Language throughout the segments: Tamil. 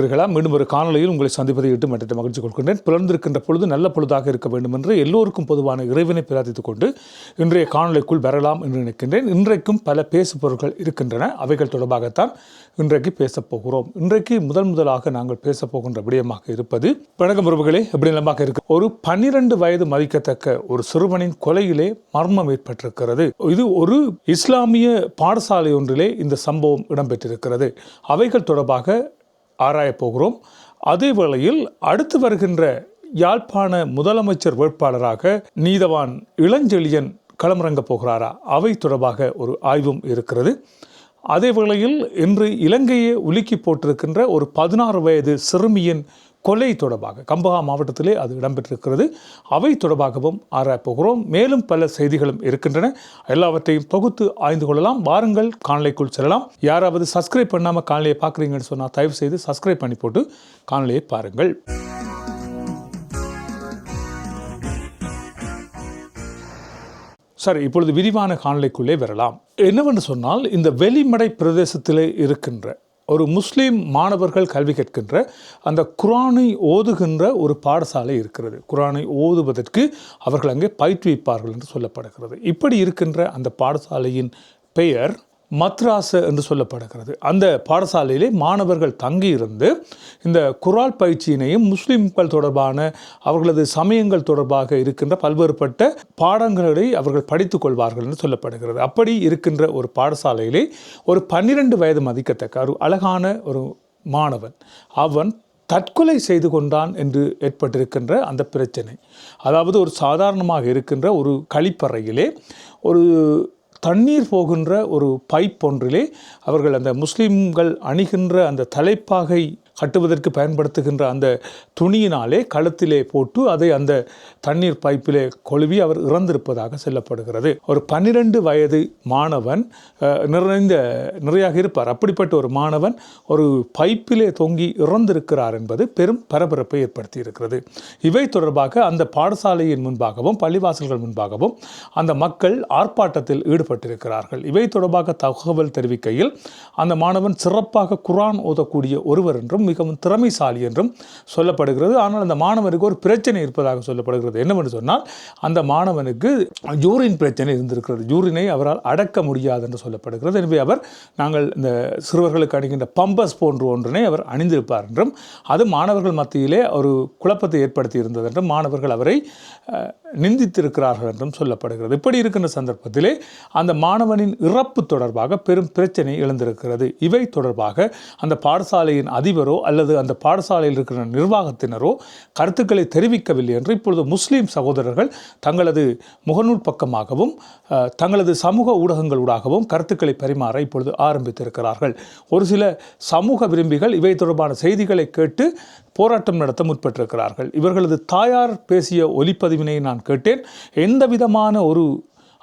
இருக்கிறீர்களா? மீண்டும் ஒரு காணொலியில் உங்களை சந்திப்பதை இட்டு மற்ற மகிழ்ச்சி கொள்கின்றேன். பிறந்திருக்கின்ற பொழுது நல்ல பொழுதாக இருக்க வேண்டும் என்று எல்லோருக்கும் பொதுவான இறைவனை பிரார்த்தித்துக் கொண்டு இன்றைய காணொலிக்குள் வரலாம் என்று நினைக்கின்றேன். இன்றைக்கும் பல பேசு பொருட்கள் இருக்கின்றன. அவைகள் தொடர்பாகத்தான் இன்றைக்கு பேசப் போகிறோம். இன்றைக்கு முதல் முதலாக நாங்கள் பேசப்போகின்ற விடயமாக இருப்பது வணக்கம் உறவுகளே எப்படி நிலமாக இருக்கு? ஒரு பன்னிரண்டு வயது மதிக்கத்தக்க ஒரு சிறுவனின் கொலையிலே மர்மம் ஏற்பட்டிருக்கிறது. இது ஒரு இஸ்லாமிய பாடசாலை ஒன்றிலே இந்த சம்பவம் இடம்பெற்றிருக்கிறது. அவைகள் தொடர்பாக ஆராயப் போகிறோம். அதே வேளையில் அடுத்து வருகின்ற யாழ்ப்பாண முதலமைச்சர் வேட்பாளராக நீதவான் இளஞ்செழியன் களமிறங்கப் போகிறாரா? அவை தொடர்பாக ஒரு ஆய்வும் இருக்கிறது. அதே வேளையில் இன்று இலங்கையை உலுக்கி போட்டிருக்கின்ற ஒரு பதினாறு வயது சிறுமியின் கொலை தொடர்பாக கம்பஹா மாவட்டத்திலே அது இடம்பெற்றிருக்கிறது. அவை தொடர்பாகவும் ஆராயப்போகிறோம். மேலும் பல செய்திகளும் இருக்கின்றன. எல்லாவற்றையும் தொகுத்து ஆய்ந்து கொள்ளலாம். வாருங்கள் காணொலிக்குள் செல்லலாம். யாராவது சப்ஸ்கிரைப் பண்ணாமல் காணொலியை பார்க்குறீங்கன்னு சொன்னால் தயவு செய்து சப்ஸ்கிரைப் பண்ணி போட்டு காணொலியை பாருங்கள். சரி இப்பொழுது விரிவான காணொலிக்குள்ளே வரலாம். என்னவென்று சொன்னால் இந்த வெளிமடை பிரதேசத்திலே இருக்கின்ற ஒரு முஸ்லீம் மாணவர்கள் கல்வி கற்கின்ற அந்த குரானை ஓதுகின்ற ஒரு பாடசாலை இருக்கிறது. குரானை ஓதுவதற்கு அவர்கள் அங்கே பயிற்றுவிப்பார்கள் என்று சொல்லப்படுகிறது. இப்படி இருக்கின்ற அந்த பாடசாலையின் பெயர் மத்ராஸ் என்று சொல்லப்படுகிறது. அந்த பாடசாலையிலே மாணவர்கள் தங்கியிருந்து இந்த குரால் பயிற்சியினையும் முஸ்லிம்கள் தொடர்பான அவர்களது சமயங்கள் தொடர்பாக இருக்கின்ற பல்வேறுபட்ட பாடங்களை அவர்கள் படித்துக் கொள்வார்கள் என்று சொல்லப்படுகிறது. அப்படி இருக்கின்ற ஒரு பாடசாலையிலே ஒரு பன்னிரண்டு வயது மதிக்கத்தக்க ஒரு அழகான ஒரு மாணவன். அவன் தற்கொலை செய்து கொண்டான் என்று ஏற்பட்டிருக்கின்ற அந்த பிரச்சனை. அதாவது ஒரு சாதாரணமாக இருக்கின்ற ஒரு கழிப்பறையிலே ஒரு தண்ணீர் போகின்ற ஒரு பைப் ஒன்றிலே அவர்கள் அந்த முஸ்லீம்கள் அணிகின்ற அந்த தலைப்பாகை கட்டுவதற்கு பயன்படுத்துகின்ற அந்த துணியினாலே கழுத்திலே போட்டு அதை அந்த தண்ணீர் பைப்பிலே கொழுவி அவர் இறந்திருப்பதாக சொல்லப்படுகிறது. ஒரு பன்னிரெண்டு வயது மாணவன் நிறைந்த நிறையாக இருப்பார். அப்படிப்பட்ட ஒரு மாணவன் ஒரு பைப்பிலே தொங்கி இறந்திருக்கிறார் என்பது பெரும் பரபரப்பை ஏற்படுத்தி இருக்கிறது இவை தொடர்பாக அந்த பாடசாலையின் முன்பாகவும் பள்ளிவாசல்கள் முன்பாகவும் அந்த மக்கள் ஆர்ப்பாட்டத்தில் ஈடுபட்டிருக்கிறார்கள். இவை தொடர்பாக தகவல் தெரிவிக்கையில் அந்த மாணவன் சிறப்பாக குரான் ஓதக்கூடிய ஒருவர் என்றும் என்றும் மிகவும் திறமைசாலி என்றும் சொல்லப்படுகிறது. ஆனால் அந்த மாணவனுக்கு ஒரு பிரச்சனை இருப்பதாக சொல்லப்படுகிறது. என்னவென்று சொன்னால் அந்த மாணவனுக்கு யூரின் பிரச்சனை இருந்திருக்கிறது. யூரினை அவரால் அடக்க முடியாது என்று சொல்லப்படுகிறது. எனவே அவர் நாங்கள் இந்த சிறுவர்களுக்கு அணிகின்ற பம்பஸ் போன்ற ஒன்றினை அவர் அணிந்திருப்பார் என்றும் அது மாணவர்கள் மத்தியிலே ஒரு குழப்பத்தை ஏற்படுத்தி இருந்தது என்றும் மாணவர்கள் அவரை நிந்தித்திருக்கிறார்கள் என்றும் சொல்லப்படுகிறது. இப்படி இருக்கின்ற சந்தர்ப்பத்திலே அந்த மாணவனின் இறப்பு தொடர்பாக பெரும் பிரச்சனை எழுந்திருக்கிறது. இவை தொடர்பாக அந்த பாடசாலையின் அதிபரோ அல்லது அந்த பாடசாலையில் இருக்கிற நிர்வாகத்தினரோ கருத்துக்களை தெரிவிக்கவில்லை என்று இப்பொழுது முஸ்லீம் சகோதரர்கள் தங்களது முகநூல் பக்கமாகவும் தங்களது சமூக ஊடகங்களூடாகவும் கருத்துக்களை பரிமாற இப்பொழுது ஆரம்பித்திருக்கிறார்கள். ஒரு சில சமூக விரும்பிகள் இவை தொடர்பான செய்திகளை கேட்டு போராட்டம் நடத்த முற்பட்டிருக்கிறார்கள். இவர்களது தாயார் பேசிய ஒலிப்பதிவினை நான் கேட்டேன். எந்த விதமான ஒரு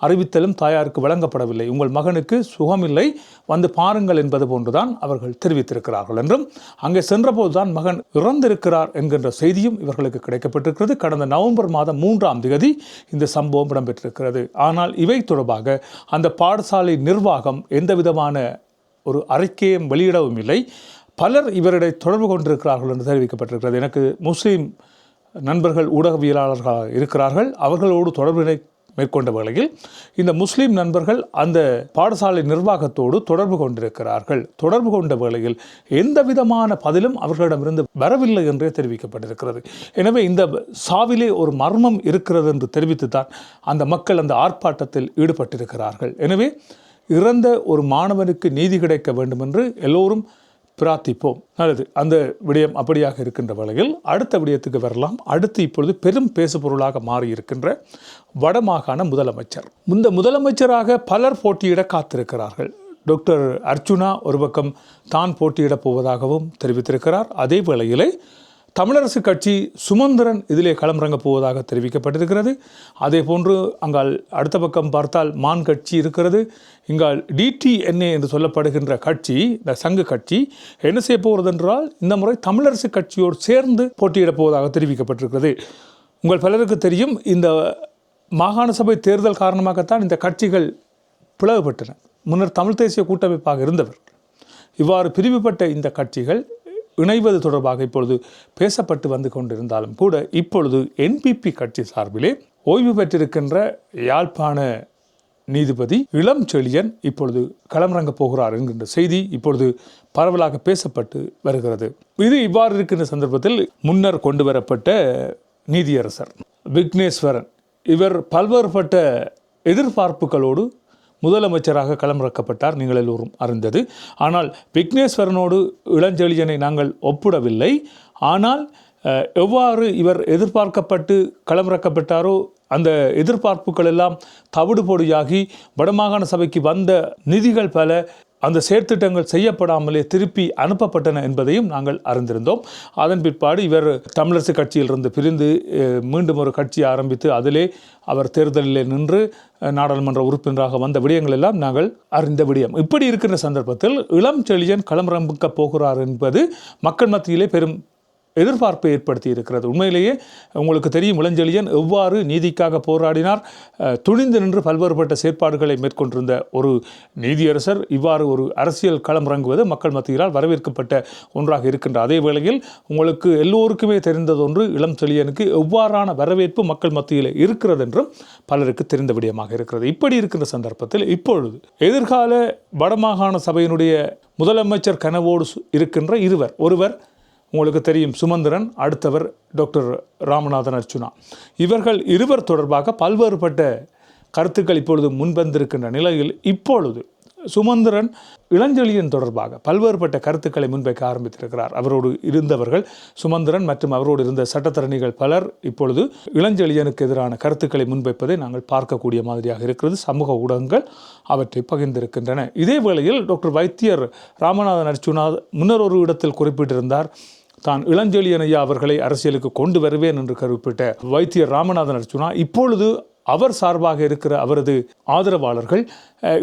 அறிவித்தலும் தாயாருக்கு வழங்கப்படவில்லை. உங்கள் மகனுக்கு சுகமில்லை. வந்து பாருங்கள் என்பது போன்றுதான் அவர்கள் தெரிவித்திருக்கிறார்கள் என்றும் அங்கே சென்றபோதுதான் மகன் இறந்திருக்கிறார் என்கின்ற செய்தியும் இவர்களுக்கு கிடைக்கப்பட்டிருக்கிறது. கடந்த நவம்பர் மாதம் மூன்றாம் தேதி இந்த சம்பவம் இடம்பெற்றிருக்கிறது. ஆனால் இவை தொடர்பாக அந்த பாடசாலை நிர்வாகம் எந்த விதமான ஒரு அறிக்கையும் வெளியிடவும் இல்லை. பலர் இவரிடை தொடர்பு கொண்டிருக்கிறார்கள் என்று தெரிவிக்கப்பட்டிருக்கிறது. எனக்கு முஸ்லீம் நண்பர்கள் ஊடகவியலாளர்களாக இருக்கிறார்கள். அவர்களோடு தொடர்பினை மேற்கொண்ட வேளையில் இந்த முஸ்லீம் நண்பர்கள் அந்த பாடசாலை நிர்வாகத்தோடு தொடர்பு கொண்டிருக்கிறார்கள். தொடர்பு கொண்ட வேளையில் எந்த விதமான பதிலும் அவர்களிடமிருந்து வரவில்லை என்றே தெரிவிக்கப்பட்டிருக்கிறது. எனவே இந்த சாவிலே ஒரு மர்மம் இருக்கிறது என்று தெரிவித்துத்தான் அந்த மக்கள் அந்த ஆர்ப்பாட்டத்தில் ஈடுபட்டிருக்கிறார்கள். எனவே இறந்த ஒரு மாணவனுக்கு நீதி கிடைக்க வேண்டும் என்று எல்லோரும் பிரார்த்திப்போம். நல்லது. அந்த விடயம் அப்படியாக இருக்கின்ற வகையில் அடுத்த விடயத்துக்கு வரலாம். அடுத்து இப்பொழுது பெரும் பேசுபொருளாக மாறி இருக்கின்ற வடமாகாண முதலமைச்சர். இந்த முதலமைச்சராக பலர் போட்டியிட காத்திருக்கிறார்கள். டாக்டர் அர்ச்சுனா ஒரு பக்கம் தான் போட்டியிடப் போவதாகவும் தெரிவித்திருக்கிறார். அதே வேளையிலே தமிழரசு கட்சி சுமந்திரன் இதிலே களமிறங்கப் போவதாக தெரிவிக்கப்பட்டிருக்கிறது. அதே போன்று அங்கால் அடுத்த பக்கம் பார்த்தால் மான் கட்சி இருக்கிறது. இங்கால் டிடிஎன்ஏ என்று சொல்லப்படுகின்ற கட்சி இந்த சங்கு கட்சி என்ன செய்ய போகிறது என்றால் இந்த முறை தமிழரசு கட்சியோடு சேர்ந்து போட்டியிடப் போவதாக தெரிவிக்கப்பட்டிருக்கிறது. உங்கள் பலருக்கு தெரியும் இந்த மாகாண சபை தேர்தல் காரணமாகத்தான் இந்த கட்சிகள் பிளவுபட்டன. முன்னர் தமிழ் தேசிய கூட்டமைப்பாக இருந்தவர். இவ்வாறு பிரிவுபட்ட இந்த கட்சிகள் இணைவது தொடர்பாக இப்பொழுது பேசப்பட்டு வந்து கொண்டிருந்தாலும் கூட இப்பொழுது என்பிபி கட்சி சார்பிலே ஓய்வு பெற்றிருக்கின்ற யாழ்ப்பாண நீதிபதி இளம் செழியன் இப்பொழுது களமிறங்கப் போகிறார் என்கின்ற செய்தி இப்பொழுது பரவலாக பேசப்பட்டு வருகிறது. இது இவ்வாறு இருக்கின்ற சந்தர்ப்பத்தில் முன்னர் கொண்டு வரப்பட்ட நீதியரசர் விக்னேஸ்வரன். இவர் பல்வேறுபட்ட எதிர்பார்ப்புகளோடு முதலமைச்சராக களமிறக்கப்பட்டார் நீங்கள் எல்லோரும் அறிந்தது. ஆனால் விக்னேஸ்வரனோடு இளஞ்செழியனை நாங்கள் ஒப்பிடவில்லை. ஆனால் எவ்வாறு இவர் எதிர்பார்க்கப்பட்டு களமிறக்கப்பட்டாரோ அந்த எதிர்பார்ப்புகள் எல்லாம் தவிடுபொடியாகி வடமாகாண சபைக்கு வந்த நிதிகள் பல அந்த செயற்திட்டங்கள் செய்யப்படாமலே திருப்பி அனுப்பப்பட்டன என்பதையும் நாங்கள் அறிந்திருந்தோம். அதன் பிற்பாடு இவர் தமிழரசு கட்சியிலிருந்து பிரிந்து மீண்டும் ஒரு கட்சி ஆரம்பித்து அதிலே அவர் தேர்தலிலே நின்று நாடாளுமன்ற உறுப்பினராக வந்த விடயங்கள் எல்லாம் நாங்கள் அறிந்த விடயம். இப்படி இருக்கின்ற சந்தர்ப்பத்தில் இளம் செழியன் களமிறம்புக்கப் போகிறார் என்பது மக்கள் மத்தியிலே பெரும் எதிர்பார்ப்பை ஏற்படுத்தி இருக்கிறது உண்மையிலேயே உங்களுக்கு தெரியும் இளஞ்செழியன் எவ்வாறு நீதிக்காக போராடினார்? துணிந்து நின்று பல்வேறுபட்ட செயற்பாடுகளை மேற்கொண்டிருந்த ஒரு நீதியரசர் இவ்வாறு ஒரு அரசியல் களம் இறங்குவது மக்கள் மத்தியிலால் வரவேற்கப்பட்ட ஒன்றாக இருக்கின்ற அதே வேளையில் உங்களுக்கு எல்லோருக்குமே தெரிந்ததொன்று இளம் செழியனுக்கு எவ்வாறான வரவேற்பு மக்கள் மத்தியில் இருக்கிறது என்றும் பலருக்கு தெரிந்த விடயமாக இருக்கிறது. இப்படி இருக்கின்ற சந்தர்ப்பத்தில் இப்பொழுது எதிர்கால வடமாகாண சபையினுடைய முதலமைச்சர் கனவோடு சு- இருக்கின்ற இருவர். ஒருவர் உங்களுக்கு தெரியும் சுமந்திரன் அடுத்தவர் டாக்டர் ராமநாதன் அர்ச்சுனா இவர்கள் இருவர் தொடர்பாக பல்வேறுபட்ட கருத்துக்கள் இப்பொழுது முன்வந்திருக்கின்ற நிலையில் இப்பொழுது சுமந்திரன் இளஞ்செழியன் தொடர்பாக பல்வேறுபட்ட கருத்துக்களை முன்வைக்க ஆரம்பித்திருக்கிறார். அவரோடு இருந்தவர்கள் சுமந்திரன் மற்றும் அவரோடு இருந்த சட்டத்தரணிகள் பலர் இப்பொழுது இளஞ்செழியனுக்கு எதிரான கருத்துக்களை முன்வைப்பதை நாங்கள் பார்க்கக்கூடிய மாதிரியாக இருக்கிறது. சமூக ஊடகங்கள் அவற்றை பகிர்ந்திருக்கின்றன. இதே வேளையில் டாக்டர் வைத்தியர் ராமநாதன் அர்ச்சுனா முன்னர் ஒரு இடத்தில் குறிப்பிட்டிருந்தார். தான் இளஞ்செழியனையா அவர்களை அரசியலுக்கு கொண்டு வருவேன் என்று கருப்பிட்ட வைத்தியர் ராமநாதன் அர்ச்சுனா இப்பொழுது அவர் சார்பாக இருக்கிற அவரது ஆதரவாளர்கள்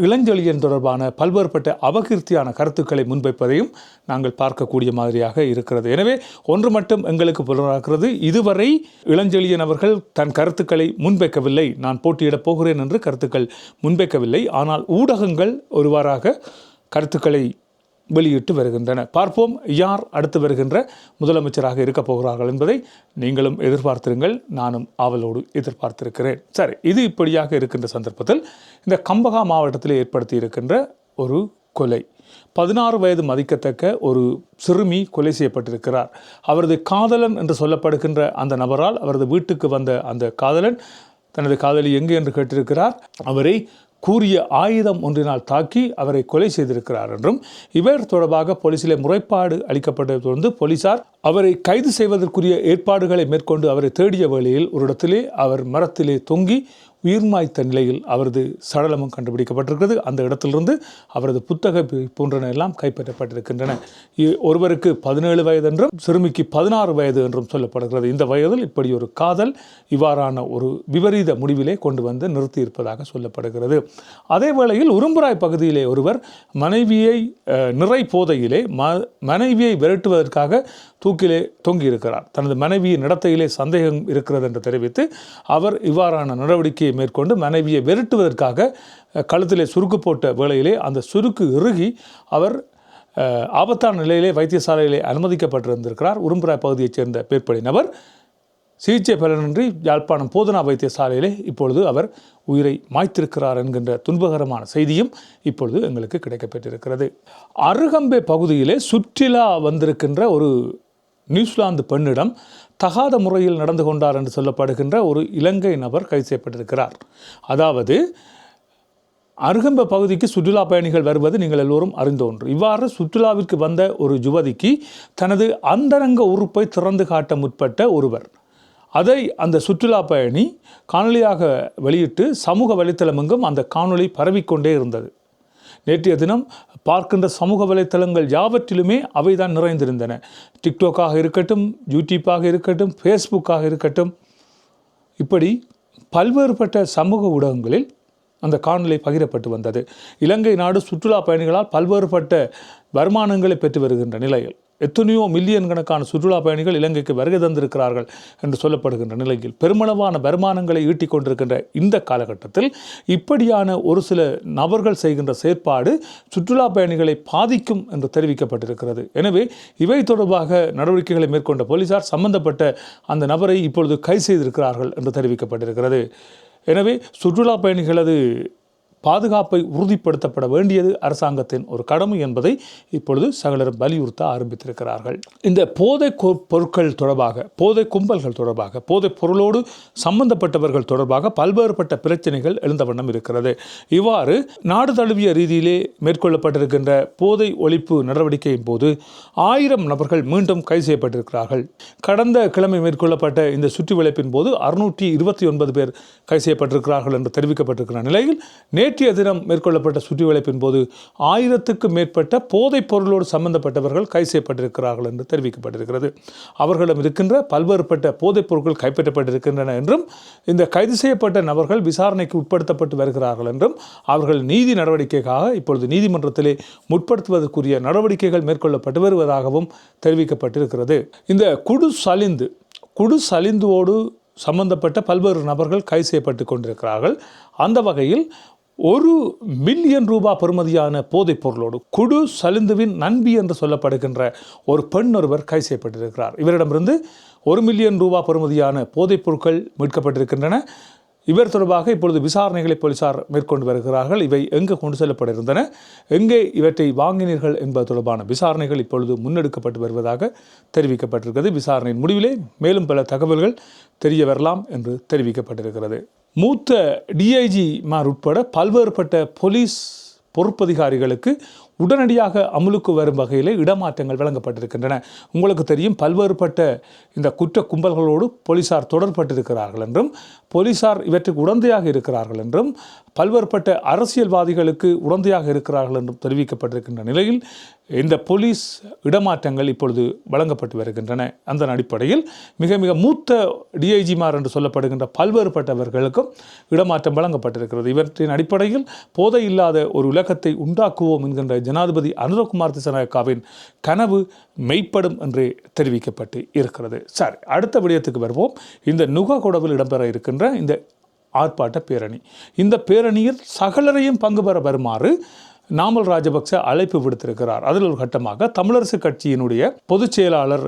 இளஞ்செழியன் தொடர்பான பல்வேறுபட்ட அபகீர்த்தியான கருத்துக்களை முன்வைப்பதையும் நாங்கள் பார்க்கக்கூடிய மாதிரியாக இருக்கிறது. எனவே ஒன்று மட்டும் எங்களுக்கு புலனாகிறது. இதுவரை இளஞ்செழியன் அவர்கள் தன் கருத்துக்களை முன்வைக்கவில்லை. நான் போட்டியிடப் போகிறேன் என்று கருத்துக்கள் முன்வைக்கவில்லை. ஆனால் ஊடகங்கள் ஒருவாறாக கருத்துக்களை வெளியிட்டு வருகின்றன. பார்ப்போம் யார் அடுத்து வருகின்ற முதலமைச்சராக இருக்கப் போகிறார்கள் என்பதை நீங்களும் எதிர்பார்த்திருங்கள் நானும் ஆவலோடு எதிர்பார்த்திருக்கிறேன். சரி இது இப்படியாக இருக்கின்ற சந்தர்ப்பத்தில் இந்த கம்பகா மாவட்டத்தில் ஏற்படுத்தி இருக்கின்ற ஒரு கொலை. பதினாறு வயது மதிக்கத்தக்க ஒரு சிறுமி கொலை செய்யப்பட்டிருக்கிறார். அவரது காதலன் என்று சொல்லப்படுகின்ற அந்த நபரால் அவரது வீட்டுக்கு வந்த அந்த காதலன் தனது காதலி எங்கு என்று கேட்டிருக்கிறார். அவரை கூறிய ஆயுதம் ஒன்றினால் தாக்கி அவரை கொலை செய்திருக்கிறார் என்றும் இவர் தொடர்பாக போலீசிலே முறைப்பாடு அளிக்கப்பட்டதை தொடர்ந்து போலீசார் அவரை கைது செய்வதற்குரிய ஏற்பாடுகளை மேற்கொண்டு அவரை தேடிய வேளையில் ஒரு இடத்திலே அவர் மரத்திலே தொங்கி உயிர்மாய்த்த நிலையில் அவரது சடலமும் கண்டுபிடிக்கப்பட்டிருக்கிறது. அந்த இடத்திலிருந்து அவரது புத்தக போன்றன எல்லாம் கைப்பற்றப்பட்டிருக்கின்றன. இ- ஒருவருக்கு பதினேழு வயது என்றும் சிறுமிக்கு பதினாறு வயது என்றும் சொல்லப்படுகிறது. இந்த வயதில் இப்படி ஒரு காதல் இவ்வாறான ஒரு விபரீத முடிவிலே கொண்டு வந்து நிறுத்தியிருப்பதாக சொல்லப்படுகிறது. அதே வேளையில் உரும்புராய் பகுதியிலே ஒருவர் மனைவியை நிறை போதையிலே ம மனைவியை விரட்டுவதற்காக தூக்கிலே தொங்கியிருக்கிறார். தனது மனைவியின் நடத்தையிலே சந்தேகம் இருக்கிறது என்று தெரிவித்து அவர் இவ்வாறான நடவடிக்கையை மேற்கொண்டு மனைவியை விரட்டுவதற்காக கழுத்திலே சுருக்கு போட்ட வேளையிலே அந்த சுருக்கு இறுகி அவர் ஆபத்தான நிலையிலே வைத்தியசாலையிலே அனுமதிக்கப்பட்டிருந்திருக்கிறார். உரும்புராய் பகுதியைச் சேர்ந்த பேர்படி நபர். சிகிச்சை பலனின்றி யாழ்ப்பாணம் போதனா வைத்தியசாலையிலே இப்பொழுது அவர் உயிரை மாய்த்திருக்கிறார் என்கின்ற துன்பகரமான செய்தியும் இப்பொழுது எங்களுக்கு கிடைக்கப்பெற்றிருக்கிறது. அருகம்பே பகுதியிலே சுற்றிலா வந்திருக்கின்ற ஒரு நியூசிலாந்து பெண்ணிடம் தகாத முறையில் நடந்து கொண்டார் என்று சொல்லப்படுகின்ற ஒரு இலங்கை நபர் கைது செய்யப்பட்டிருக்கிறார். அதாவது அருகம்ப பகுதிக்கு சுற்றுலா பயணிகள் வருவது நீங்கள் எல்லோரும் அறிந்த ஒன்று. இவ்வாறு சுற்றுலாவிற்கு வந்த ஒரு யுவதிக்கு தனது அந்தரங்க உறுப்பை திறந்து காட்ட முற்பட்ட ஒருவர். அதை அந்த சுற்றுலா பயணி காணொலியாக வெளியிட்டு சமூக வலைத்தளமெங்கும் அந்த காணொளி பரவிக்கொண்டே இருந்தது. நேற்றைய தினம் பார்க்கின்ற சமூக வலைத்தளங்கள் யாவற்றிலுமே அவைதான் நிறைந்திருந்தன. டிக்டாக்காக இருக்கட்டும் யூடியூப்பாக இருக்கட்டும் ஃபேஸ்புக்காக இருக்கட்டும் இப்படி பல்வேறுபட்ட சமூக ஊடகங்களில் அந்த காணொலி பகிரப்பட்டு வந்தது. இலங்கை நாடு சுற்றுலா பயணிகளால் பல்வேறுபட்ட வருமானங்களை பெற்று வருகின்ற நிலையில் எத்தனையோ மில்லியன் கணக்கான சுற்றுலா பயணிகள் இலங்கைக்கு வருகை தந்திருக்கிறார்கள் என்று சொல்லப்படுகின்ற நிலையில் பெருமளவான வருமானங்களை ஈட்டிக் கொண்டிருக்கின்ற இந்த காலகட்டத்தில் இப்படியான ஒரு சில நபர்கள் செய்கின்ற செயற்பாடு சுற்றுலா பயணிகளை பாதிக்கும் என்று தெரிவிக்கப்பட்டிருக்கிறது. எனவே இவை தொடர்பாக நடவடிக்கைகளை மேற்கொண்ட போலீசார் சம்பந்தப்பட்ட அந்த நபரை இப்பொழுது கைது செய்திருக்கிறார்கள் என்று தெரிவிக்கப்பட்டிருக்கிறது. எனவே சுற்றுலா பயணிகளது பாதுகாப்பை உறுதிப்படுத்தப்பட வேண்டியது அரசாங்கத்தின் ஒரு கடமை என்பதை இப்பொழுது சகலரும் வலியுறுத்த ஆரம்பித்திருக்கிறார்கள். இந்த போதை கொ- பொருட்கள் தொடர்பாக போதை கும்பல்கள் தொடர்பாக போதை பொருளோடு சம்பந்தப்பட்டவர்கள் தொடர்பாக பல்வேறுபட்ட பிரச்சனைகள் எழுந்த வண்ணம் இருக்கிறது. இவ்வாறு நாடு தழுவிய ரீதியிலே மேற்கொள்ளப்பட்டிருக்கின்ற போதை ஒழிப்பு நடவடிக்கையின் போது ஆயிரம் நபர்கள் மீண்டும் கைது செய்யப்பட்டிருக்கிறார்கள். கடந்த கிழமை மேற்கொள்ளப்பட்ட இந்த சுற்றி வளைப்பின் போது அறுநூற்றி இருபத்தி ஒன்பது பேர் கைது செய்யப்பட்டிருக்கிறார்கள் என்று தெரிவிக்கப்பட்டிருக்கிற நிலையில் நேற்று நேற்றைய தினம் மேற்கொள்ளப்பட்ட சுற்றி வளைப்பின் போது ஆயிரத்துக்கும் மேற்பட்ட போதைப் பொருளோடு சம்பந்தப்பட்டவர்கள் கைது செய்யப்பட்டிருக்கிறார்கள் என்று தெரிவிக்கப்பட்டிருக்கிறது. அவர்களிடம் இருக்கின்ற பல்வேறுபட்ட போதைப் பொருட்கள் கைப்பற்றப்பட்டிருக்கின்றன என்றும் இந்த கைது செய்யப்பட்ட நபர்கள் விசாரணைக்கு உட்படுத்தப்பட்டு வருகிறார்கள் என்றும் அவர்கள் நீதி நடவடிக்கைக்காக இப்பொழுது நீதிமன்றத்திலே முற்படுத்துவதற்குரிய நடவடிக்கைகள் மேற்கொள்ளப்பட்டு வருவதாகவும் தெரிவிக்கப்பட்டிருக்கிறது. இந்த குடு சலிந்து குடு சலிந்துவோடு சம்பந்தப்பட்ட பல்வேறு நபர்கள் கைது செய்யப்பட்டு கொண்டிருக்கிறார்கள். அந்த வகையில் ஒரு மில்லியன் ரூபாய் பெறுமதியான போதைப் பொருளோடு குடு சலிந்துவின் நண்பி என்று சொல்லப்படுகின்ற ஒரு பெண் ஒருவர் கை செய்யப்பட்டிருக்கிறார். இவரிடமிருந்து ஒரு மில்லியன் ரூபாய் பெறுமதியான போதைப் பொருட்கள் மீட்கப்பட்டிருக்கின்றன. இவர் தொடர்பாக இப்பொழுது விசாரணைகளை போலீசார் மேற்கொண்டு வருகிறார்கள். இவை எங்கு கொண்டு செல்லப்பட்டிருந்தன? எங்கே இவற்றை வாங்கினீர்கள் என்பது தொடர்பான விசாரணைகள் இப்பொழுது முன்னெடுக்கப்பட்டு வருவதாக தெரிவிக்கப்பட்டிருக்கிறது. விசாரணையின் முடிவிலே மேலும் பல தகவல்கள் தெரிய வரலாம் என்று தெரிவிக்கப்பட்டிருக்கிறது. மூத்த டிஐஜிமார் உட்பட பல்வேறுபட்ட போலீஸ் பொறுப்பதிகாரிகளுக்கு உடனடியாக அமுலுக்கு வரும் வகையில் இடமாற்றங்கள் வழங்கப்பட்டிருக்கின்றன. உங்களுக்கு தெரியும் பல்வேறுபட்ட இந்த குற்ற கும்பல்களோடு போலீசார் தொடர்பட்டிருக்கிறார்கள் என்றும் போலீசார் இவற்றுக்கு உடந்தையாக இருக்கிறார்கள் என்றும் பல்வேறுபட்ட அரசியல்வாதிகளுக்கு உடந்தையாக இருக்கிறார்கள் என்றும் தெரிவிக்கப்பட்டிருக்கின்ற நிலையில் இந்த போலீஸ் இடமாற்றங்கள் இப்பொழுது வழங்கப்பட்டு வருகின்றன. அந்த அடிப்படையில் மிக மிக மூத்த டிஐஜிமார் என்று சொல்லப்படுகின்ற பல்வேறுபட்டவர்களுக்கும் இடமாற்றம் வழங்கப்பட்டிருக்கிறது. இவற்றின் அடிப்படையில் போதை இல்லாத ஒரு உலகத்தை உண்டாக்குவோம் என்கின்ற ஜனாதிபதி அனுரகுமார் திசநாயக்காவின் கனவு மெய்ப்படும் என்றே தெரிவிக்கப்பட்டு இருக்கிறது. சரி அடுத்த விடயத்துக்கு வருவோம். இந்த நுககுடவில் இடம்பெற இருக்கின்ற இந்த ஆர்ப்பாட்ட பேரணி. இந்த பேரணியில் சகலரையும் பங்கு பெற வருமாறு நாமல் ராஜபக்ச அழைப்பு விடுத்திருக்கிறார். அதில் ஒரு கட்டமாக தமிழரசு கட்சியினுடைய பொதுச் செயலாளர்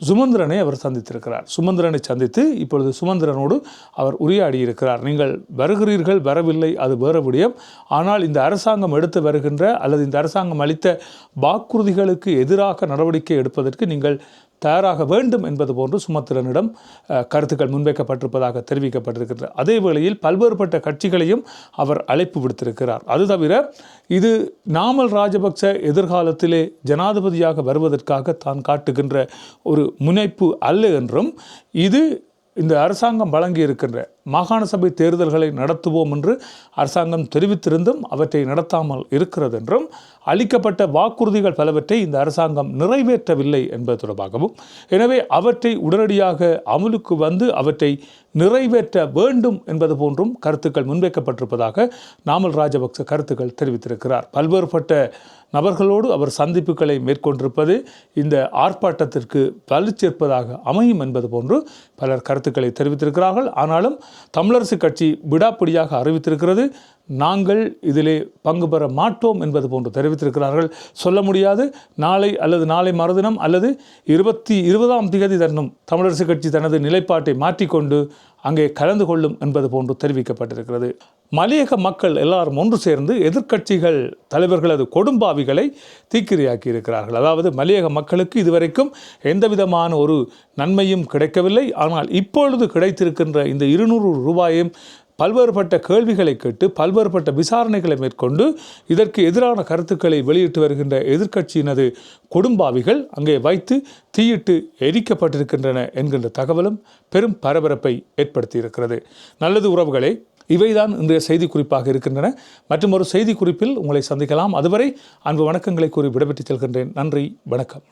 சுமந்திரனை அவர் சந்தித்திருக்கிறார். சுமந்திரனை சந்தித்து இப்பொழுது சுமந்திரனோடு அவர் உரையாடி இருக்கிறார் நீங்கள் வருகிறீர்கள் வரவில்லை அது வேற விடயம். ஆனால் இந்த அரசாங்கம் எடுத்து வருகின்ற அல்லது இந்த அரசாங்கம் அளித்த வாக்குறுதிகளுக்கு எதிராக நடவடிக்கை எடுப்பதற்கு நீங்கள் தயாராக வேண்டும் என்பது போன்று சுமத்திரனிடம் கருத்துக்கள் முன்வைக்கப்பட்டிருப்பதாக தெரிவிக்கப்பட்டிருக்கிறது. அதே வேளையில் பல்வேறுபட்ட கட்சிகளையும் அவர் அழைப்பு விடுத்திருக்கிறார். அது தவிர இது நாமல் ராஜபக்ச எதிர்காலத்திலே ஜனாதிபதியாக வருவதற்காக தான் காட்டுகின்ற ஒரு முனைப்பு அல்ல என்றும் இது இந்த அரசாங்கம் வழங்கி இருக்கின்ற மாகாண சபை தேர்தல்களை நடத்துவோம் என்று அரசாங்கம் தெரிவித்திருந்தும் அவற்றை நடத்தாமல் இருக்கிறது என்றும் அளிக்கப்பட்ட வாக்குறுதிகள் பலவற்றை இந்த அரசாங்கம் நிறைவேற்றவில்லை என்பது தொடர்பாகவும் எனவே அவற்றை உடனடியாக அமலுக்கு வந்து அவற்றை நிறைவேற்ற வேண்டும் என்பது போன்றும் கருத்துக்கள் முன்வைக்கப்பட்டிருப்பதாக நாமல் ராஜபக்ச கருத்துக்கள் தெரிவித்திருக்கிறார். பல்வேறுபட்ட நபர்களோடு அவர் சந்திப்புகளை மேற்கொண்டிருப்பது இந்த ஆர்ப்பாட்டத்திற்கு வலுச்சேர்ப்பதாக அமையும் என்பது போன்று பலர் கருத்துக்களை தெரிவித்திருக்கிறார்கள். ஆனாலும் தமிழரசு கட்சி விடாப்பிடியாக அறிவித்திருக்கிறது. நாங்கள் இதிலே பங்கு பெற மாட்டோம் என்பது போன்று தெரிவித்திருக்கிறார்கள். சொல்ல முடியாது. நாளை அல்லது நாளை மறுதினம் அல்லது இருபத்தி இருபதாம் தேதி தன்னும் தமிழரசு கட்சி தனது நிலைப்பாட்டை மாற்றிக்கொண்டு அங்கே கலந்து கொள்ளும் என்பது போன்று தெரிவிக்கப்பட்டிருக்கிறது. மலையக மக்கள் எல்லாரும் ஒன்று சேர்ந்து எதிர்க்கட்சிகள் தலைவர்களது கொடும்பாவிகளை தீக்கிரையாக்கி இருக்கிறார்கள் அதாவது மலையக மக்களுக்கு இதுவரைக்கும் எந்தவிதமான ஒரு நன்மையும் கிடைக்கவில்லை. ஆனால் இப்பொழுது கிடைத்திருக்கின்ற இந்த இருநூறு ரூபாயும் பல்வேறுபட்ட கேள்விகளை கேட்டு பல்வேறுபட்ட விசாரணைகளை மேற்கொண்டு இதற்கு எதிரான கருத்துக்களை வெளியிட்டு வருகின்ற எதிர்க்கட்சியினது கொடும்பாவிகள் அங்கே வைத்து தீயிட்டு எரிக்கப்பட்டிருக்கின்றன என்கின்ற தகவலும் பெரும் பரபரப்பை ஏற்படுத்தியிருக்கிறது. நல்லது உறவுகளே இவைதான் இன்றைய செய்தி குறிப்பாக இருக்கின்றன. மற்றும் ஒரு செய்தி குறிப்பில் உங்களை சந்திக்கலாம். அதுவரை அன்பு வணக்கங்களை கூறி விடைபெற்றுச் செல்கின்றேன். நன்றி வணக்கம்.